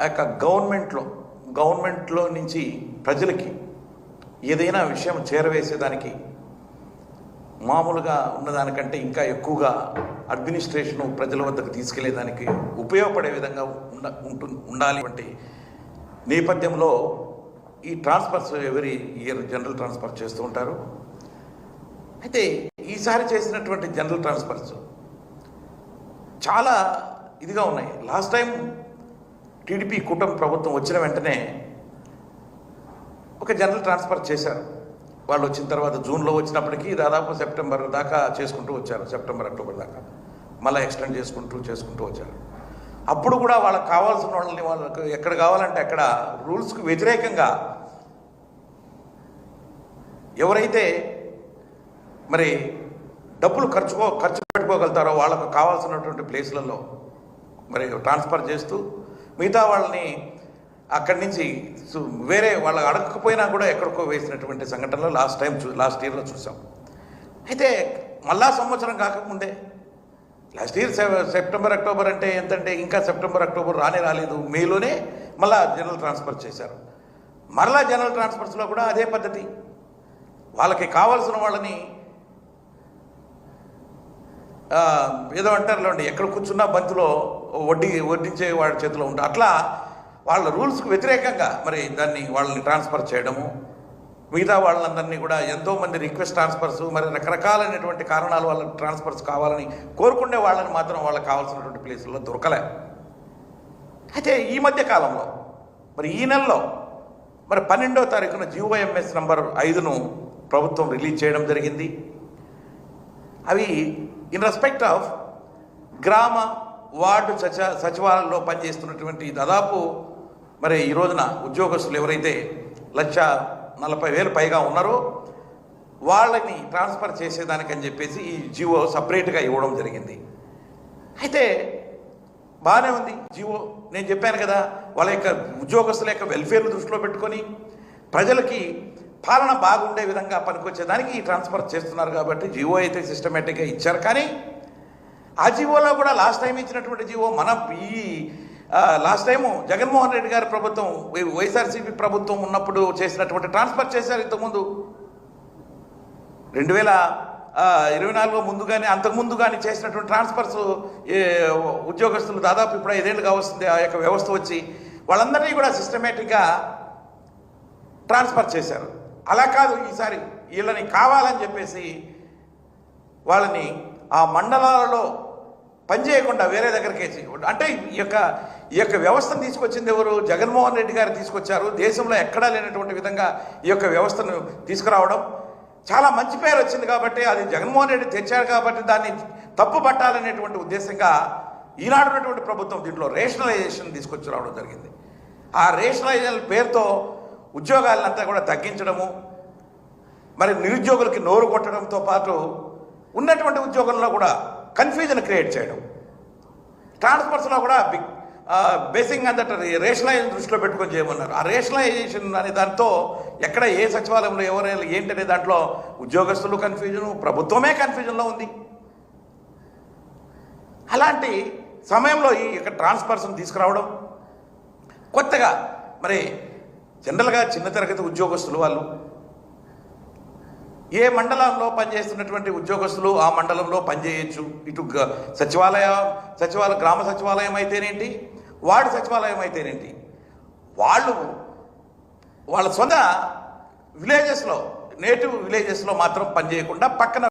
ఆ యొక్క గవర్నమెంట్లో గవర్నమెంట్లో నుంచి ప్రజలకి ఏదైనా విషయం చేరవేసేదానికి మామూలుగా ఉన్నదానికంటే ఇంకా ఎక్కువగా అడ్మినిస్ట్రేషను ప్రజల వద్దకు తీసుకెళ్ళేదానికి ఉపయోగపడే విధంగా ఉండ ఉంటు ఉండాలి వంటి నేపథ్యంలో ఈ ట్రాన్స్ఫర్స్ ఎవరి ఇయర్ జనరల్ ట్రాన్స్ఫర్ చేస్తూ ఉంటారు. అయితే ఈసారి చేసినటువంటి జనరల్ ట్రాన్స్ఫర్స్ చాలా ఇదిగా ఉన్నాయి. లాస్ట్ టైం టీడీపీ కూటమి ప్రభుత్వం వచ్చిన వెంటనే ఒక జనరల్ ట్రాన్స్ఫర్ చేశారు. వాళ్ళు వచ్చిన తర్వాత జూన్లో వచ్చినప్పటికీ దాదాపు సెప్టెంబర్ దాకా చేసుకుంటూ వచ్చారు. సెప్టెంబర్ అక్టోబర్ దాకా. మళ్ళీ ఎక్స్టెండ్ చేసుకుంటూ చేసుకుంటూ వచ్చారు. అప్పుడు కూడా వాళ్ళకి కావాల్సిన వాళ్ళని వాళ్ళకి ఎక్కడ కావాలంటే అక్కడ రూల్స్కు వ్యతిరేకంగా ఎవరైతే మరి డబ్బులు ఖర్చుకో ఖర్చు పెట్టుకోగలుగుతారో వాళ్ళకు కావాల్సినటువంటి ప్లేసులలో మరి ట్రాన్స్ఫర్ చేస్తూ మిగతా వాళ్ళని అక్కడి నుంచి సు- వేరే వాళ్ళు అడగకపోయినా కూడా ఎక్కడికో వేసినటువంటి సంఘటనలు లాస్ట్ టైం చూ లాస్ట్ ఇయర్లో చూసాం. అయితే మళ్ళా సంవత్సరం కాకముందే లాస్ట్ ఇయర్ సెప్టెంబర్ అక్టోబర్ అంటే ఎంతంటే ఇంకా సెప్టెంబర్ అక్టోబర్ రానే రాలేదు. మేలోనే మళ్ళా జనరల్ ట్రాన్స్ఫర్ చేశారు. మరలా జనరల్ ట్రాన్స్ఫర్స్లో కూడా అదే పద్ధతి. వాళ్ళకి కావాల్సిన వాళ్ళని ఏదో అంటారులేండి ఎక్కడ కూర్చున్నా బంతిలో వడ్డీ వడ్డించే వాడి చేతిలో ఉంటుంది అట్లా వాళ్ళ రూల్స్కి వ్యతిరేకంగా మరి దాన్ని వాళ్ళని ట్రాన్స్ఫర్ చేయడము మిగతా వాళ్ళందరినీ కూడా ఎంతోమంది రిక్వెస్ట్ ట్రాన్స్ఫర్స్ మరి రకరకాలైనటువంటి కారణాలు వాళ్ళకి ట్రాన్స్ఫర్స్ కావాలని కోరుకునే వాళ్ళని మాత్రం వాళ్ళకి కావాల్సినటువంటి ప్లేసుల్లో దొరకలే. అయితే ఈ మధ్య కాలంలో మరి ఈ నెలలో మరి పన్నెండో తారీఖున జిఓఎంఎస్ నంబర్ ఐదును ప్రభుత్వం రిలీజ్ చేయడం జరిగింది. అవి ఇన్ రెస్పెక్ట్ ఆఫ్ గ్రామ వార్డు సచ సచివాలయంలో పనిచేస్తున్నటువంటి దాదాపు మరి ఈ రోజున ఉద్యోగస్తులు ఎవరైతే లక్ష నలభై వేలు పైగా ఉన్నారో వాళ్ళని ట్రాన్స్ఫర్ చేసేదానికని చెప్పేసి ఈ జియో సపరేట్గా ఇవ్వడం జరిగింది. అయితే బాగానే ఉంది జియో నేను చెప్పాను కదా వాళ్ళ యొక్క ఉద్యోగస్తుల యొక్క వెల్ఫేర్ను దృష్టిలో పెట్టుకొని ప్రజలకి పాలన బాగుండే విధంగా పనికొచ్చేదానికి ఈ ట్రాన్స్ఫర్ చేస్తున్నారు కాబట్టి జియో అయితే సిస్టమేటిక్గా ఇచ్చారు. కానీ ఆ జీవోలో కూడా లాస్ట్ టైం ఇచ్చినటువంటి జీవో మన ఈ లాస్ట్ టైము జగన్మోహన్ రెడ్డి గారి ప్రభుత్వం వై- వైఎస్ఆర్సీపీ ప్రభుత్వం ఉన్నప్పుడు చేసినటువంటి ట్రాన్స్ఫర్ చేశారు ఇంతకుముందు. రెండు వేల ఇరవై నాలుగులో ముందు కానీ అంతకుముందు కానీ చేసినటువంటి ట్రాన్స్ఫర్స్ ఉద్యోగస్తులు దాదాపు ఇప్పుడు ఐదేళ్ళుగా వస్తుంది ఆ యొక్క వ్యవస్థ వచ్చి వాళ్ళందరినీ కూడా సిస్టమేటిక్గా ట్రాన్స్ఫర్ చేశారు. అలా కాదు ఈసారి వీళ్ళని కావాలని చెప్పేసి వాళ్ళని ఆ మండలాలలో పనిచేయకుండా వేరే దగ్గరికి వేసి అంటే ఈ యొక్క ఈ యొక్క వ్యవస్థను తీసుకొచ్చింది ఎవరు? జగన్మోహన్ రెడ్డి గారు తీసుకొచ్చారు. దేశంలో ఎక్కడా లేనటువంటి విధంగా ఈ యొక్క వ్యవస్థను తీసుకురావడం చాలా మంచి పేరు వచ్చింది కాబట్టి అది జగన్మోహన్ రెడ్డి తెచ్చాడు కాబట్టి దాన్ని తప్పు పట్టాలనేటువంటి ఉద్దేశంగా ఈనాడున్నటువంటి ప్రభుత్వం దీంట్లో రేషనలైజేషన్ తీసుకొచ్చి రావడం జరిగింది. ఆ రేషనలైజేషన్ పేరుతో ఉద్యోగాలంతా కూడా తగ్గించడము మరి నిరుద్యోగులకి నోరు కొట్టడంతో పాటు ఉన్నటువంటి ఉద్యోగంలో కూడా కన్ఫ్యూజన్ క్రియేట్ చేయడం. ట్రాన్స్ఫర్స్లో కూడా బిగ్ బేసింగ్ అందట రేషనలైజేషన్ దృష్టిలో పెట్టుకొని చేయమన్నారు. ఆ రేషనలైజేషన్ అనే దాంతో ఎక్కడ ఏ సచివాలయంలో ఎవరైనా ఏంటనే దాంట్లో ఉద్యోగస్తులు కన్ఫ్యూజన్ ప్రభుత్వమే కన్ఫ్యూజన్లో ఉంది. అలాంటి సమయంలో ఈ యొక్క ట్రాన్స్ఫర్స్ని తీసుకురావడం కొత్తగా మరి జనరల్గా చిన్న తరగతి ఉద్యోగస్తులు వాళ్ళు ఏ మండలంలో పనిచేస్తున్నటువంటి ఉద్యోగస్తులు ఆ మండలంలో పనిచేయచ్చు? ఇటు గ- సచివాలయ సచివాలయ గ్రామ సచివాలయం అయితేనేంటి? వార్డు సచివాలయం అయితేనేంటి? వాళ్ళు వాళ్ళ సొంత విలేజెస్లో నేటివ్ విలేజెస్లో మాత్రం పనిచేయకుండా పక్కన